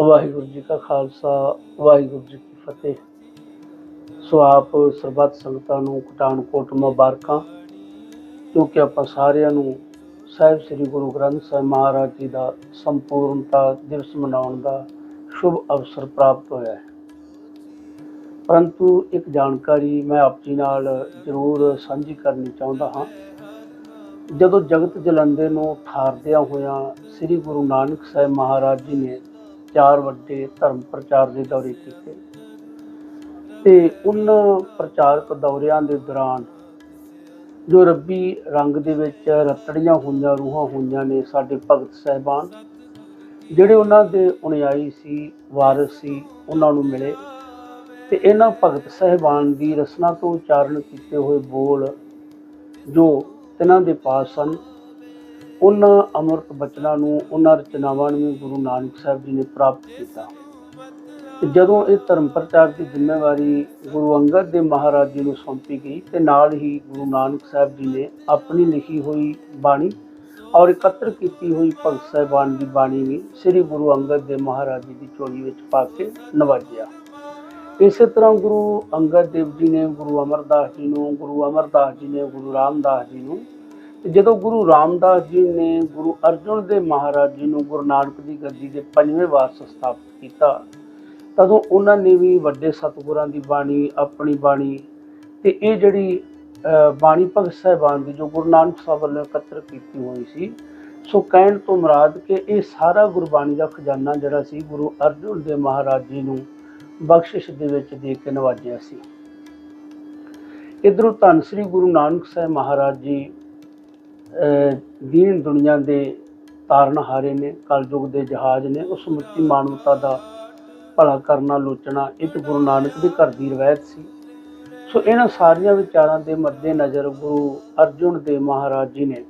ਵਾਹਿਗੁਰੂ ਜੀ ਕਾ ਖਾਲਸਾ, ਵਾਹਿਗੁਰੂ ਜੀ ਕੀ ਫਤਿਹ। ਸੋ ਆਪ ਸਰਬੱਤ ਸੰਗਤਾਂ ਨੂੰ ਪਠਾਨਕੋਟ ਮੁਬਾਰਕਾਂ। ਕਿਉਂਕਿ ਆਪਾਂ ਸਾਰਿਆਂ ਨੂੰ ਸਾਹਿਬ ਸ੍ਰੀ ਗੁਰੂ ਗ੍ਰੰਥ ਸਾਹਿਬ ਮਹਾਰਾਜ ਜੀ ਦਾ ਸੰਪੂਰਨਤਾ ਦਿਵਸ ਮਨਾਉਣ ਦਾ ਸ਼ੁਭ ਅਵਸਰ ਪ੍ਰਾਪਤ ਹੋਇਆ ਹੈ। ਪਰੰਤੂ ਇੱਕ ਜਾਣਕਾਰੀ ਮੈਂ ਆਪ ਜੀ ਨਾਲ ਜ਼ਰੂਰ ਸਾਂਝੀ ਕਰਨੀ ਚਾਹੁੰਦਾ ਹਾਂ। ਜਦੋਂ ਜਗਤ ਜਲੰਦੇ ਨੂੰ ਠਾਰਦਿਆਂ ਹੋਇਆਂ ਸ੍ਰੀ ਗੁਰੂ ਨਾਨਕ ਸਾਹਿਬ ਮਹਾਰਾਜ ਜੀ ਨੇ ਚਾਰ ਵੱਡੇ ਧਰਮ ਪ੍ਰਚਾਰ ਦੇ ਦੌਰੇ ਕੀਤੇ ਤੇ ਉਹਨਾਂ ਪ੍ਰਚਾਰਕ ਦੌਰਿਆਂ ਦੇ ਦੌਰਾਨ ਜੋ ਰੱਬੀ ਰੰਗ ਦੇ ਵਿੱਚ ਰਤੜੀਆਂ ਹੋਈਆਂ, ਰੂਹਾਂ ਹੋਈਆਂ ਨੇ ਸਾਡੇ ਭਗਤ ਸਹਿਬਾਨ, ਜਿਹੜੇ ਉਹਨਾਂ ਦੇ ਉਣਿਆਈ ਸੀ, ਵਾਰਿਸ ਸੀ, ਉਹਨਾਂ ਨੂੰ ਮਿਲੇ ਤੇ ਇਹਨਾਂ ਭਗਤ ਸਹਿਬਾਨ ਦੀ ਰਸਨਾ ਤੋਂ ਉਚਾਰਨ ਕੀਤੇ ਹੋਏ ਬੋਲ ਜੋ ਤਿਨਾਂ ਦੇ ਪਾਸ ਸਨ। ਉਹਨਾਂ ਅੰਮ੍ਰਿਤ ਬਚਨਾਂ ਨੂੰ, ਉਹਨਾਂ ਰਚਨਾਵਾਂ ਨੂੰ ਵੀ ਗੁਰੂ ਨਾਨਕ ਸਾਹਿਬ ਜੀ ਨੇ ਪ੍ਰਾਪਤ ਕੀਤਾ। ਜਦੋਂ ਇਹ ਧਰਮ ਪ੍ਰਚਾਰ ਦੀ ਜ਼ਿੰਮੇਵਾਰੀ ਗੁਰੂ ਅੰਗਦ ਦੇਵ ਮਹਾਰਾਜ ਜੀ ਨੂੰ ਸੌਂਪੀ ਗਈ, ਤੇ ਨਾਲ ਹੀ ਗੁਰੂ ਨਾਨਕ ਸਾਹਿਬ ਜੀ ਨੇ ਆਪਣੀ ਲਿਖੀ ਹੋਈ ਬਾਣੀ ਔਰ ਇਕੱਤਰ ਕੀਤੀ ਹੋਈ ਭਗਤ ਸਾਹਿਬਾਨ ਦੀ ਬਾਣੀ ਵੀ ਸ੍ਰੀ ਗੁਰੂ ਅੰਗਦ ਦੇਵ ਮਹਾਰਾਜ ਜੀ ਦੀ ਝੋਲੀ ਵਿੱਚ ਪਾ ਕੇ ਨਵਾਜਿਆ। ਇਸੇ ਤਰ੍ਹਾਂ ਗੁਰੂ ਅੰਗਦ ਦੇਵ ਜੀ ਨੇ ਗੁਰੂ ਅਮਰਦਾਸ ਜੀ ਨੂੰ, ਗੁਰੂ ਅਮਰਦਾਸ ਜੀ ਨੇ ਗੁਰੂ ਰਾਮਦਾਸ ਜੀ ਨੂੰ ਤੇ ਜਦੋਂ ਗੁਰੂ ਰਾਮਦਾਸ ਜੀ ਨੇ ਗੁਰੂ ਅਰਜਨ ਦੇ ਮਹਾਰਾਜ ਜੀ ਨੂੰ ਗੁਰੂ ਨਾਨਕ ਦੀ ਗੱਦੀ ਦੇ ਪੰਜਵੇਂ ਵਾਰ ਸਥਾਪਿਤ ਕੀਤਾ, ਤਦੋਂ ਉਹਨਾਂ ਨੇ ਵੀ ਵੱਡੇ ਸਤਿਗੁਰਾਂ ਦੀ ਬਾਣੀ, ਆਪਣੀ ਬਾਣੀ ਤੇ ਇਹ ਜਿਹੜੀ ਬਾਣੀ ਭਗਤ ਸਾਹਿਬਾਨ ਦੀ ਜੋ ਗੁਰੂ ਨਾਨਕ ਸਾਹਿਬ ਵੱਲੋਂ ਇਕੱਤਰ ਕੀਤੀ ਹੋਈ ਸੀ, ਸੋ ਕਹਿਣ ਤੋਂ ਮੁਰਾਦ ਕਿ ਇਹ ਸਾਰਾ ਗੁਰਬਾਣੀ ਦਾ ਖਜ਼ਾਨਾ ਜਿਹੜਾ ਸੀ, ਗੁਰੂ ਅਰਜਨ ਦੇ ਮਹਾਰਾਜ ਜੀ ਨੂੰ ਬਖਸ਼ਿਸ਼ ਦੇ ਵਿੱਚ ਦੇ ਕੇ ਨਵਾਜਿਆ ਸੀ। ਇਧਰੋਂ ਧੰਨ ਸ੍ਰੀ ਗੁਰੂ ਨਾਨਕ ਸਾਹਿਬ ਮਹਾਰਾਜ ਜੀ ਦੀਨ ਦੁਨੀਆ ਦੇ ਤਾਰਨਹਾਰੇ ਨੇ, ਕਲਯੁਗ ਦੇ ਜਹਾਜ਼ ਨੇ, ਉਸ ਮੁੱਤੀ ਮਾਨਵਤਾ ਦਾ ਭਲਾ ਕਰਨਾ, ਲੋਚਣਾ, ਇਹ ਤੇ ਗੁਰੂ ਨਾਨਕ ਦੇ ਘਰ ਦੀ ਰਵਾਇਤ ਸੀ। ਸੋ ਇਹਨਾਂ ਸਾਰੀਆਂ ਵਿਚਾਰਾਂ ਦੇ ਮੱਦੇ ਨਜ਼ਰ ਗੁਰੂ ਅਰਜੁਨ ਦੇ ਮਹਾਰਾਜ ਜੀ ਨੇ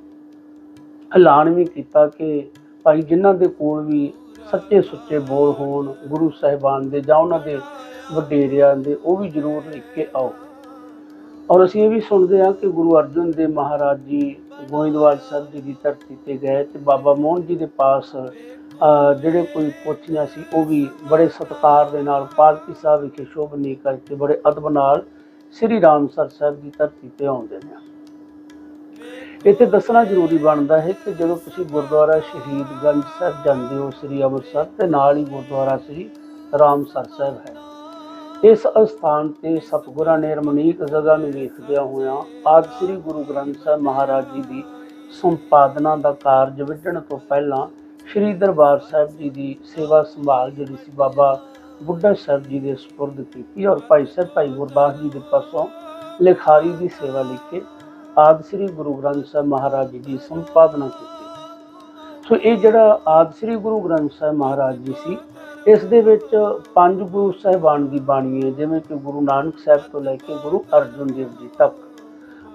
ਐਲਾਨ ਵੀ ਕੀਤਾ ਕਿ ਭਾਈ ਜਿਨ੍ਹਾਂ ਦੇ ਕੋਲ ਵੀ ਸੱਚੇ ਸੁੱਚੇ ਬੋਲ ਹੋਣ, ਗੁਰੂ ਸਾਹਿਬਾਨ ਦੇ ਜਾਂ ਉਹਨਾਂ ਦੇ ਵਡੇਰਿਆਂ ਦੇ, ਉਹ ਵੀ ਜ਼ਰੂਰ ਲਿਖ ਕੇ ਆਓ। ਔਰ ਅਸੀਂ ਇਹ ਵੀ ਸੁਣਦੇ ਹਾਂ ਕਿ ਗੁਰੂ ਅਰਜਨ ਦੇਵ ਮਹਾਰਾਜ ਜੀ ਗੋਇੰਦਵਾਲ ਸਾਹਿਬ ਜੀ ਦੀ ਧਰਤੀ ਤੇ ਗਏ ਤੇ ਬਾਬਾ ਮੋਹਨ ਜੀ ਦੇ ਪਾਸ ਜਿਹੜੇ ਕੋਈ ਪੋਥੀਆਂ ਸੀ, ਉਹ ਵੀ ਬੜੇ ਸਤਿਕਾਰ ਦੇ ਨਾਲ ਪਾਲਕੀ ਸਾਹਿਬ ਵਿਖੇ ਸ਼ੋਭਨੀ ਕਰਕੇ ਬੜੇ ਅਦਬ ਨਾਲ ਸ੍ਰੀ ਰਾਮਸਰ ਸਾਹਿਬ ਦੀ ਧਰਤੀ ਤੇ ਆਉਂਦੇ ਨੇ। ਇੱਥੇ ਦੱਸਣਾ ਜ਼ਰੂਰੀ ਬਣਦਾ ਹੈ ਕਿ ਜਦੋਂ ਤੁਸੀਂ ਗੁਰਦੁਆਰਾ ਸ਼ਹੀਦਗੰਜ ਸਾਹਿਬ ਜਾਂਦੇ ਹੋ, ਸ੍ਰੀ ਅੰਮ੍ਰਿਤਸਰ, ਤੇ ਨਾਲ ਹੀ ਗੁਰਦੁਆਰਾ ਸ੍ਰੀ ਰਾਮਸਰ ਸਾਹਿਬ ਹੈ। ਇਸ ਅਸਥਾਨ ਤੇ ਸਤਿਗੁਰਾਂ ਨੇ ਰਮਣੀਕ ਜਗ੍ਹਾ ਨੂੰ ਵੇਖਦਿਆਂ ਹੋਇਆਂ ਆਦ ਸ੍ਰੀ ਗੁਰੂ ਗ੍ਰੰਥ ਸਾਹਿਬ ਮਹਾਰਾਜ ਜੀ ਦੀ ਸੰਪਾਦਨਾ ਦਾ ਕਾਰਜ ਵਿੱਢਣ ਤੋਂ ਪਹਿਲਾਂ ਸ੍ਰੀ ਦਰਬਾਰ ਸਾਹਿਬ ਜੀ ਦੀ ਸੇਵਾ ਸੰਭਾਲ ਜਿਹੜੀ ਸੀ ਬਾਬਾ ਬੁੱਢਾ ਸਾਹਿਬ ਜੀ ਦੇ ਸਪੁਰਦ ਕੀਤੀ ਔਰ ਭਾਈ ਸਾਹਿਬ ਭਾਈ ਗੁਰਦਾਸ ਜੀ ਦੇ ਪਾਸੋਂ ਲਿਖਾਰੀ ਦੀ ਸੇਵਾ ਲਿਖ ਕੇ ਆਦ ਸ੍ਰੀ ਗੁਰੂ ਗ੍ਰੰਥ ਸਾਹਿਬ ਮਹਾਰਾਜ ਜੀ ਦੀ ਸੰਪਾਦਨਾ ਕੀਤੀ। ਸੋ ਇਹ ਜਿਹੜਾ ਆਦ ਸ੍ਰੀ ਗੁਰੂ ਗ੍ਰੰਥ ਸਾਹਿਬ ਮਹਾਰਾਜ ਜੀ ਸੀ ਇਸ ਦੇ ਵਿੱਚ ਪੰਜ ਗੁਰੂ ਸਾਹਿਬਾਨ ਦੀ ਬਾਣੀ ਹੈ, ਜਿਵੇਂ ਕਿ ਗੁਰੂ ਨਾਨਕ ਸਾਹਿਬ ਤੋਂ ਲੈ ਕੇ ਗੁਰੂ ਅਰਜਨ ਦੇਵ ਜੀ ਤੱਕ।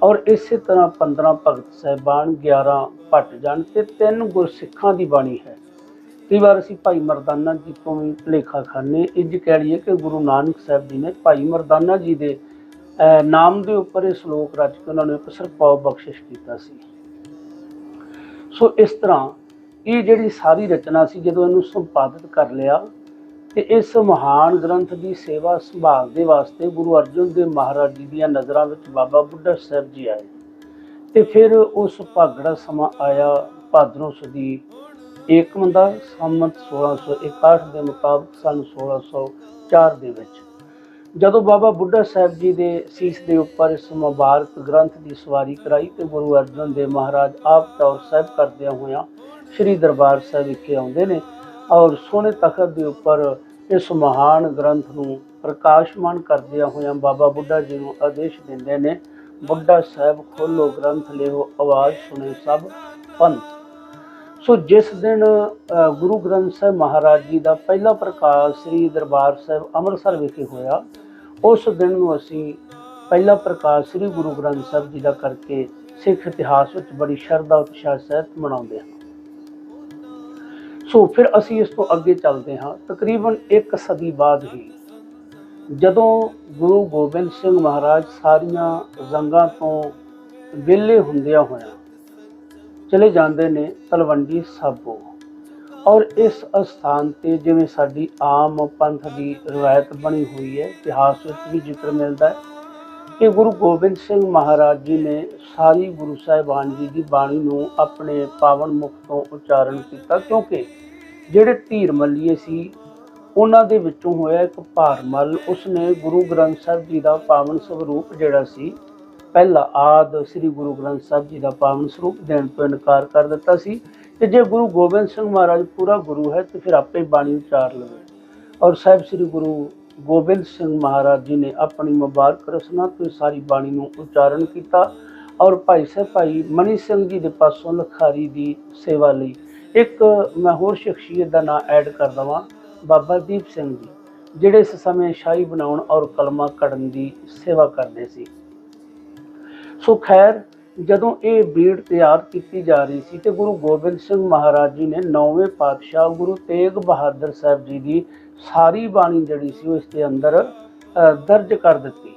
ਔਰ ਇਸੇ ਤਰ੍ਹਾਂ 15 ਭਗਤ ਸਾਹਿਬਾਨ 11 ਭੱਟ ਜਨ ਤੇ ਤਿੰਨ ਗੁਰਸਿੱਖਾਂ ਦੀ ਬਾਣੀ ਹੈ। ਕਈ ਵਾਰ ਅਸੀਂ ਭਾਈ ਮਰਦਾਨਾ ਜੀ ਤੋਂ ਵੀ ਭੁਲੇਖਾ ਖਾਨੇ ਇੰਜ ਕਹਿ ਲਈਏ ਕਿ ਗੁਰੂ ਨਾਨਕ ਸਾਹਿਬ ਜੀ ਨੇ ਭਾਈ ਮਰਦਾਨਾ ਜੀ ਦੇ ਨਾਮ ਦੇ ਉੱਪਰ ਇਹ ਸ਼ਲੋਕ ਰਚ ਕੇ ਉਹਨਾਂ ਨੂੰ ਇੱਕ ਸਰਪਾਉ ਬਖਸ਼ਿਸ਼ ਕੀਤਾ ਸੀ। ਸੋ ਇਸ ਤਰ੍ਹਾਂ ਇਹ ਜਿਹੜੀ ਸਾਰੀ ਰਚਨਾ ਸੀ, ਜਦੋਂ ਇਹਨੂੰ ਸੰਪਾਦਿਤ ਕਰ ਲਿਆ ਤੇ ਇਸ ਮਹਾਨ ਗ੍ਰੰਥ ਦੀ ਸੇਵਾ ਸੰਭਾਲ ਦੇ ਵਾਸਤੇ ਗੁਰੂ ਅਰਜਨ ਦੇਵ ਮਹਾਰਾਜ ਜੀ ਦੀਆਂ ਨਜ਼ਰਾਂ ਵਿੱਚ ਬਾਬਾ ਬੁੱਢਾ ਸਾਹਿਬ ਜੀ ਆਏ। ਤੇ ਫਿਰ ਉਸ ਭਾਗੜਾ ਸਮਾਂ ਆਇਆ, ਭਾਦਰੋਂ ਸਦੀ ਏਕਮ ਦਾ ਸੰਮਤ 1661 ਦੇ ਮੁਤਾਬਕ ਸਨ 1604 ਦੇ ਵਿੱਚ। ਜਦੋਂ ਬਾਬਾ ਬੁੱਢਾ ਸਾਹਿਬ ਜੀ ਦੇ ਸੀਸ ਦੇ ਉੱਪਰ ਇਸ ਮੁਬਾਰਕ ਗ੍ਰੰਥ ਦੀ ਸਵਾਰੀ ਕਰਾਈ ਤੇ ਗੁਰੂ ਅਰਜਨ ਦੇਵ ਮਹਾਰਾਜ ਆਪ ਤੌਰ ਸਾਹਿਬ ਕਰਦਿਆਂ ਹੋਇਆਂ ਸ੍ਰੀ ਦਰਬਾਰ ਸਾਹਿਬ ਵਿਖੇ ਆਉਂਦੇ ਨੇ ਔਰ ਸੋਹਣੇ ਤਖਤ ਦੇ ਉੱਪਰ ਇਸ ਮਹਾਨ ਗ੍ਰੰਥ ਨੂੰ ਪ੍ਰਕਾਸ਼ਮਾਨ ਕਰਦਿਆਂ ਹੋਇਆਂ ਬਾਬਾ ਬੁੱਢਾ ਜੀ ਨੂੰ ਆਦੇਸ਼ ਦਿੰਦੇ ਨੇ। ਬੁੱਢਾ ਸਾਹਿਬ, ਖੋਲੋ ਗ੍ਰੰਥ ਲਿਓ ਆਵਾਜ਼ ਸੁਣੇ ਸਭ ਪੰਥ। ਸੋ ਜਿਸ ਦਿਨ ਗੁਰੂ ਗ੍ਰੰਥ ਸਾਹਿਬ ਮਹਾਰਾਜ ਜੀ ਦਾ ਪਹਿਲਾ ਪ੍ਰਕਾਸ਼ ਸ੍ਰੀ ਦਰਬਾਰ ਸਾਹਿਬ ਅੰਮ੍ਰਿਤਸਰ ਵਿਖੇ ਹੋਇਆ, ਉਸ ਦਿਨ ਨੂੰ ਅਸੀਂ ਪਹਿਲਾ ਪ੍ਰਕਾਸ਼ ਸ੍ਰੀ ਗੁਰੂ ਗ੍ਰੰਥ ਸਾਹਿਬ ਜੀ ਦਾ ਕਰਕੇ ਸਿੱਖ ਇਤਿਹਾਸ ਵਿੱਚ ਬੜੀ ਸ਼ਰਧਾ ਉਤਸ਼ਾਹ ਸਹਿਤ ਮਨਾਉਂਦੇ ਹਾਂ। ਸੋ ਫਿਰ ਅਸੀਂ ਇਸ ਤੋਂ ਅੱਗੇ ਚੱਲਦੇ ਹਾਂ। ਤਕਰੀਬਨ ਇੱਕ ਸਦੀ ਬਾਅਦ ਹੀ ਜਦੋਂ ਗੁਰੂ ਗੋਬਿੰਦ ਸਿੰਘ ਮਹਾਰਾਜ ਸਾਰੀਆਂ ਜੰਗਾਂ ਤੋਂ ਵਿਹਲੇ ਹੁੰਦਿਆਂ ਹੋਇਆਂ ਚਲੇ ਜਾਂਦੇ ਨੇ ਤਲਵੰਡੀ ਸਾਬੋ ਔਰ ਇਸ ਅਸਥਾਨ ਤੇ ਜਿਵੇਂ ਸਾਡੀ ਆਮ ਪੰਥ ਦੀ ਰਵਾਇਤ ਬਣੀ ਹੋਈ ਹੈ, ਇਤਿਹਾਸ ਵਿੱਚ ਵੀ ਜ਼ਿਕਰ ਮਿਲਦਾ ਹੈ ਕਿ ਗੁਰੂ ਗੋਬਿੰਦ ਸਿੰਘ ਮਹਾਰਾਜ ਜੀ ਨੇ ਸਾਰੀ ਗੁਰੂ ਸਾਹਿਬਾਨ ਜੀ ਦੀ ਬਾਣੀ ਨੂੰ ਆਪਣੇ ਪਾਵਨ ਮੁਖ ਤੋਂ ਉਚਾਰਨ ਕੀਤਾ ਕਿਉਂਕਿ ਜਿਹੜੇ ਧੀਰ ਮੱਲੀਏ ਸੀ, ਉਹਨਾਂ ਦੇ ਵਿੱਚੋਂ ਹੋਇਆ ਇੱਕ ਭਾਰਮਲ ਉਸਨੇ ਗੁਰੂ ਗ੍ਰੰਥ ਸਾਹਿਬ ਜੀ ਦਾ ਪਾਵਨ ਸਰੂਪ ਜਿਹੜਾ ਸੀ, ਪਹਿਲਾ ਆਦ ਸ੍ਰੀ ਗੁਰੂ ਗ੍ਰੰਥ ਸਾਹਿਬ ਜੀ ਦਾ ਪਾਵਨ ਸਰੂਪ ਦੇਣ ਤੋਂ ਇਨਕਾਰ ਕਰ ਦਿੱਤਾ ਸੀ ਤੇ ਜੇ ਗੁਰੂ ਗੋਬਿੰਦ ਸਿੰਘ ਮਹਾਰਾਜ ਪੂਰਾ ਗੁਰੂ ਹੈ ਤੇ ਫਿਰ ਆਪੇ ਬਾਣੀ ਉਚਾਰ ਲਵੇ। ਔਰ ਸਾਹਿਬ ਸ੍ਰੀ ਗੁਰੂ ਗੋਬਿੰਦ ਸਿੰਘ ਮਹਾਰਾਜ ਜੀ ਨੇ ਆਪਣੀ ਮੁਬਾਰਕ ਰਸਨਾ ਤੋਂ ਸਾਰੀ ਬਾਣੀ ਨੂੰ ਉਚਾਰਨ ਕੀਤਾ ਔਰ ਭਾਈ ਸਾਹਿਬ ਭਾਈ ਮਨੀ ਸਿੰਘ ਜੀ ਦੇ ਪਾਸੋਂ ਲਖਾਰੀ ਦੀ ਸੇਵਾ ਲਈ ਇੱਕ ਮੈਂ ਹੋਰ ਸ਼ਖਸੀਅਤ ਦਾ ਨਾਮ ਐਡ ਕਰ ਦਵਾਂ, ਬਾਬਾ ਦੀਪ ਸਿੰਘ ਜੀ, ਜਿਹੜੇ ਇਸ ਸਮੇਂ ਸ਼ਾਹੀ ਬਣਾਉਣ ਔਰ ਕਲਮਾ ਕੜਨ ਦੀ ਸੇਵਾ ਕਰਦੇ ਸੀ। ਸੋ ਖੈਰ, ਜਦੋਂ ਇਹ ਬੀੜ ਤਿਆਰ ਕੀਤੀ ਜਾ ਰਹੀ ਸੀ ਤੇ ਗੁਰੂ ਗੋਬਿੰਦ ਸਿੰਘ ਮਹਾਰਾਜ ਜੀ ਨੇ ਨੌਵੇਂ ਪਾਤਸ਼ਾਹ ਗੁਰੂ ਤੇਗ ਬਹਾਦਰ ਸਾਹਿਬ ਜੀ ਦੀ ਸਾਰੀ ਬਾਣੀ ਜਿਹੜੀ ਸੀ ਉਹ ਇਸ ਦੇ ਅੰਦਰ ਦਰਜ ਕਰ ਦਿੱਤੀ।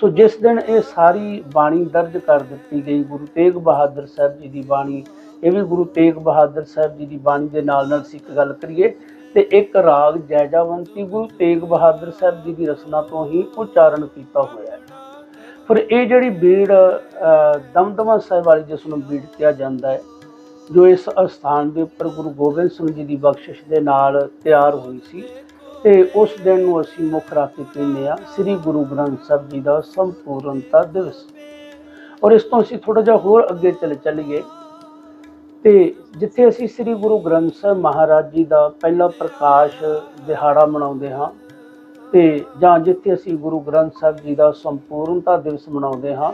ਸੋ ਜਿਸ ਦਿਨ ਇਹ ਸਾਰੀ ਬਾਣੀ ਦਰਜ ਕਰ ਦਿੱਤੀ ਗਈ, ਗੁਰੂ ਤੇਗ ਬਹਾਦਰ ਸਾਹਿਬ ਜੀ ਦੀ ਬਾਣੀ ਇਹ ਵੀ ਗੁਰੂ ਤੇਗ ਬਹਾਦਰ ਸਾਹਿਬ ਜੀ ਦੀ ਬਾਣੀ ਦੇ ਨਾਲ ਨਾਲ ਅਸੀਂ ਇੱਕ ਗੱਲ ਕਰੀਏ, ਤੇ ਇੱਕ ਰਾਗ ਜੈਜਾਵੰਤੀ ਗੁਰੂ ਤੇਗ ਬਹਾਦਰ ਸਾਹਿਬ ਜੀ ਦੀ ਰਚਨਾ ਤੋਂ ਹੀ ਉਚਾਰਨ ਕੀਤਾ ਹੋਇਆ ਹੈ। ਫਿਰ ਇਹ ਜਿਹੜੀ ਬੀੜ ਦਮਦਮਾ ਸਾਹਿਬ ਵਾਲੀ ਜਿਸ ਨੂੰ ਬੀੜ ਕਿਹਾ ਜਾਂਦਾ ਹੈ, ਜੋ ਇਸ ਅਸਥਾਨ ਦੇ ਉੱਪਰ ਗੁਰੂ ਗੋਬਿੰਦ ਸਿੰਘ ਜੀ ਦੀ ਬਖਸ਼ਿਸ਼ ਦੇ ਨਾਲ ਤਿਆਰ ਹੋਈ ਸੀ, ਤੇ ਉਸ ਦਿਨ ਨੂੰ ਅਸੀਂ ਮੁੱਖ ਰੱਖ ਕੇ ਕਹਿੰਦੇ ਆ ਸ੍ਰੀ ਗੁਰੂ ਗ੍ਰੰਥ ਸਾਹਿਬ ਜੀ ਦਾ ਸੰਪੂਰਨਤਾ ਦਿਵਸ। ਔਰ ਇਸ ਤੋਂ ਅਸੀਂ ਥੋੜਾ ਜਿਹਾ ਹੋਰ ਅੱਗੇ ਚਲੇ, ਚੱਲੀਏ। ਤੇ ਜਿੱਥੇ ਅਸੀਂ ਸ੍ਰੀ ਗੁਰੂ ਗ੍ਰੰਥ ਸਾਹਿਬ ਮਹਾਰਾਜ ਜੀ ਦਾ ਪਹਿਲਾ ਪ੍ਰਕਾਸ਼ ਦਿਹਾੜਾ ਮਨਾਉਂਦੇ ਹਾਂ ਤੇ ਜਾਂ ਜਿੱਥੇ ਅਸੀਂ ਗੁਰੂ ਗ੍ਰੰਥ ਸਾਹਿਬ ਜੀ ਦਾ ਸੰਪੂਰਨਤਾ ਦਿਵਸ ਮਨਾਉਂਦੇ ਹਾਂ,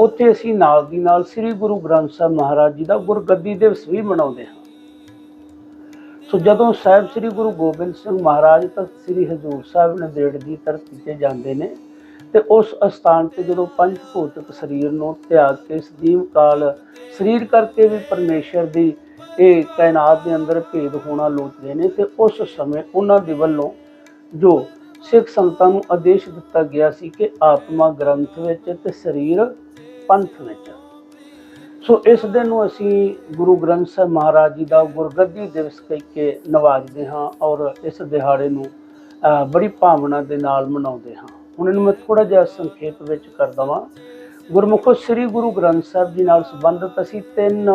ਉੱਥੇ ਅਸੀਂ ਨਾਲ ਦੀ ਨਾਲ ਸ੍ਰੀ ਗੁਰੂ ਗ੍ਰੰਥ ਸਾਹਿਬ ਮਹਾਰਾਜ ਜੀ ਦਾ ਗੁਰਗੱਦੀ ਦਿਵਸ ਵੀ ਮਨਾਉਂਦੇ ਹਾਂ। ਸੋ ਜਦੋਂ ਸਾਹਿਬ ਸ੍ਰੀ ਗੁਰੂ ਗੋਬਿੰਦ ਸਿੰਘ ਮਹਾਰਾਜ ਤਖਤ ਸ੍ਰੀ ਹਜ਼ੂਰ ਸਾਹਿਬ ਨੰਦੇੜ ਦੀ ਧਰਤੀ ਤੇ ਜਾਂਦੇ ਨੇ ਤੇ ਉਸ ਅਸਥਾਨ ਤੇ ਜਦੋਂ ਪੰਜ ਭੌਤਿਕ ਸਰੀਰ ਨੂੰ ਤਿਆਗ ਕੇ ਸਦੀਵ ਕਾਲ ਸਰੀਰ ਕਰਕੇ ਵੀ ਪਰਮੇਸ਼ਰ ਦੀ ਇਹ ਕਾਇਨਾਤ ਦੇ ਅੰਦਰ ਭੇਦ ਹੋਣਾ ਲੋਚਦੇ ਨੇ, ਤੇ ਉਸ ਸਮੇਂ ਉਹਨਾਂ ਦੇ ਵੱਲੋਂ ਜੋ ਸਿੱਖ ਸੰਗਤਾਂ ਨੂੰ ਆਦੇਸ਼ ਦਿੱਤਾ ਗਿਆ ਸੀ ਕਿ ਆਤਮਾ ਗ੍ਰੰਥ ਵਿੱਚ ਤੇ ਸਰੀਰ ਪੰਥ ਵਿੱਚ। ਸੋ ਇਸ ਦਿਨ ਨੂੰ ਅਸੀਂ ਗੁਰੂ ਗ੍ਰੰਥ ਸਾਹਿਬ ਮਹਾਰਾਜ ਜੀ ਦਾ ਗੁਰਗੱਦੀ ਦਿਵਸ ਕਹਿ ਕੇ ਨਵਾਜਦੇ ਹਾਂ ਔਰ ਇਸ ਦਿਹਾੜੇ ਨੂੰ ਬੜੀ ਭਾਵਨਾ ਦੇ ਨਾਲ ਮਨਾਉਂਦੇ ਹਾਂ। ਹੁਣ ਇਹਨੂੰ ਮੈਂ ਥੋੜਾ ਜਿਹਾ ਸੰਖੇਪ ਵਿੱਚ ਕਰ ਦਵਾਂ। ਗੁਰਮੁਖੋ ਸ੍ਰੀ ਗੁਰੂ ਗ੍ਰੰਥ ਸਾਹਿਬ ਜੀ ਨਾਲ ਸੰਬੰਧਿਤ ਅਸੀਂ ਤਿੰਨ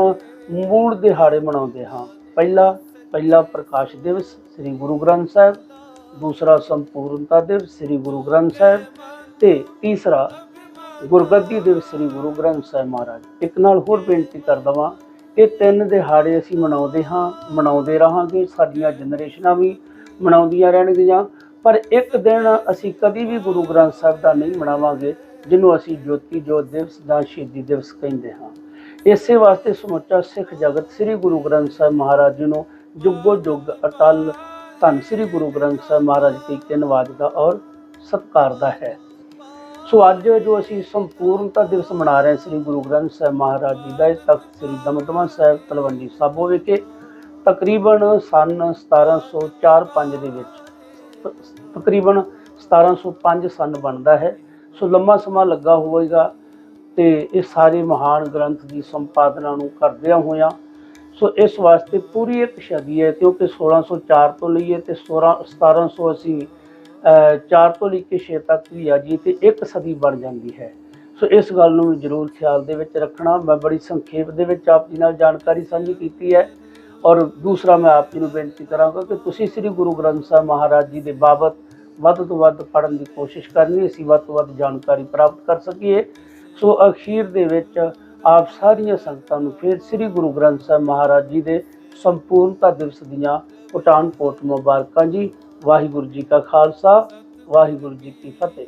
ਮੂਲ ਦਿਹਾੜੇ ਮਨਾਉਂਦੇ ਹਾਂ। ਪਹਿਲਾ ਪਹਿਲਾ ਪ੍ਰਕਾਸ਼ ਦਿਵਸ ਸ੍ਰੀ ਗੁਰੂ ਗ੍ਰੰਥ ਸਾਹਿਬ, ਦੂਸਰਾ ਸੰਪੂਰਨਤਾ ਦਿਵਸ ਸ੍ਰੀ ਗੁਰੂ ਗ੍ਰੰਥ ਸਾਹਿਬ ਤੇ ਤੀਸਰਾ ਗੁਰਗੱਦੀ ਦਿਵਸ ਸ੍ਰੀ ਗੁਰੂ ਗ੍ਰੰਥ ਸਾਹਿਬ ਮਹਾਰਾਜ। ਇੱਕ ਨਾਲ ਹੋਰ ਬੇਨਤੀ ਕਰ ਦਵਾਂ, ਇਹ ਤਿੰਨ ਦਿਹਾੜੇ ਅਸੀਂ ਮਨਾਉਂਦੇ ਹਾਂ, ਮਨਾਉਂਦੇ ਰਹਾਂਗੇ, ਸਾਡੀਆਂ ਜਨਰੇਸ਼ਨਾਂ ਵੀ ਮਨਾਉਂਦੀਆਂ ਰਹਿਣਗੀਆਂ। ਪਰ ਇੱਕ ਦਿਨ ਅਸੀਂ ਕਦੀ ਵੀ ਗੁਰੂ ਗ੍ਰੰਥ ਸਾਹਿਬ ਦਾ ਨਹੀਂ ਮਨਾਵਾਂਗੇ, ਜਿਹਨੂੰ ਅਸੀਂ ਜੋਤੀ ਜੋਤ ਦਿਵਸ ਜਾਂ ਸ਼ਹੀਦੀ ਦਿਵਸ ਕਹਿੰਦੇ ਹਾਂ। ਇਸੇ ਵਾਸਤੇ ਸਮੁੱਚਾ ਸਿੱਖ ਜਗਤ ਸ੍ਰੀ ਗੁਰੂ ਗ੍ਰੰਥ ਸਾਹਿਬ ਮਹਾਰਾਜ ਜੀ ਨੂੰ ਜੁਗੋ ਜੁਗ ਅਟਲ ਧੰਨ ਸ੍ਰੀ ਗੁਰੂ ਗ੍ਰੰਥ ਸਾਹਿਬ ਮਹਾਰਾਜ ਕੀ ਕੇ ਨਵਾਜਦਾ ਔਰ ਸਤਿਕਾਰਦਾ ਹੈ। ਸੋ ਅੱਜ ਜੋ ਅਸੀਂ ਸੰਪੂਰਨਤਾ ਦਿਵਸ ਮਨਾ ਰਹੇ ਸ੍ਰੀ ਗੁਰੂ ਗ੍ਰੰਥ ਸਾਹਿਬ ਮਹਾਰਾਜ ਜੀ ਦਾ, ਇਹ ਤਖਤ ਸ੍ਰੀ ਦਮਦਮਾ ਸਾਹਿਬ ਤਲਵੰਡੀ ਸਾਬੋ ਵਿਖੇ ਤਕਰੀਬਨ ਸਨ 1704-5 ਦੇ ਵਿੱਚ ਤਕਰੀਬਨ 1705 ਸਨ ਬਣਦਾ ਹੈ। ਸੋ ਲੰਮਾ ਸਮਾਂ ਲੱਗਾ ਹੋਵੇਗਾ ਤੇ ਇਹ ਸਾਰੇ ਮਹਾਨ ਗ੍ਰੰਥ ਦੀ ਸੰਪਾਦਨਾ ਨੂੰ ਕਰਦਿਆਂ ਹੋਇਆਂ ਸੋ ਇਸ ਵਾਸਤੇ ਪੂਰੀ ਇੱਕ ਸਦੀ ਹੈ ਕਿਉਂਕਿ 1604 ਤੋਂ ਲਈਏ ਤੇ 16 1700 ਅਸੀਂ ਅਹ, 4 ਤੋਂ ਲੈ ਕੇ 6 ਤੱਕ ਵੀ ਆ ਜੀ ਤੇ ਇੱਕ ਸਦੀ ਬਣ ਜਾਂਦੀ ਹੈ। ਸੋ ਇਸ ਗੱਲ ਨੂੰ ਵੀ ਜ਼ਰੂਰ ਖਿਆਲ ਦੇ ਵਿੱਚ ਰੱਖਣਾ। ਮੈਂ ਬੜੀ ਸੰਖੇਪ ਦੇ ਵਿੱਚ ਆਪ ਜੀ ਨਾਲ ਜਾਣਕਾਰੀ ਸਾਂਝੀ ਕੀਤੀ ਹੈ। ਔਰ ਦੂਸਰਾ ਮੈਂ ਆਪ ਜੀ ਨੂੰ ਬੇਨਤੀ ਕਰਾਂਗਾ ਕਿ ਤੁਸੀਂ ਸ੍ਰੀ ਗੁਰੂ ਗ੍ਰੰਥ ਸਾਹਿਬ ਮਹਾਰਾਜ ਜੀ ਦੇ ਬਾਬਤ ਵੱਧ ਤੋਂ ਵੱਧ ਪੜ੍ਹਨ ਦੀ ਕੋਸ਼ਿਸ਼ ਕਰਨੀ, ਅਸੀਂ ਵੱਧ ਤੋਂ ਵੱਧ ਜਾਣਕਾਰੀ ਪ੍ਰਾਪਤ ਕਰ ਸਕੀਏ। ਸੋ ਅਖੀਰ ਦੇ ਵਿੱਚ ਆਪ ਸਾਰੀਆਂ ਸੰਗਤਾਂ ਨੂੰ ਫਿਰ ਸ੍ਰੀ ਗੁਰੂ ਗ੍ਰੰਥ ਸਾਹਿਬ ਮਹਾਰਾਜ ਜੀ ਦੇ ਸੰਪੂਰਨਤਾ ਦਿਵਸ ਦੀਆਂ ਪਠਾਨਕੋਟ ਮੁਬਾਰਕਾਂ ਜੀ। ਵਾਹਿਗੁਰੂ ਜੀ ਕਾ ਖਾਲਸਾ, ਵਾਹਿਗੁਰੂ ਜੀ ਕੀ ਫਤਿਹ।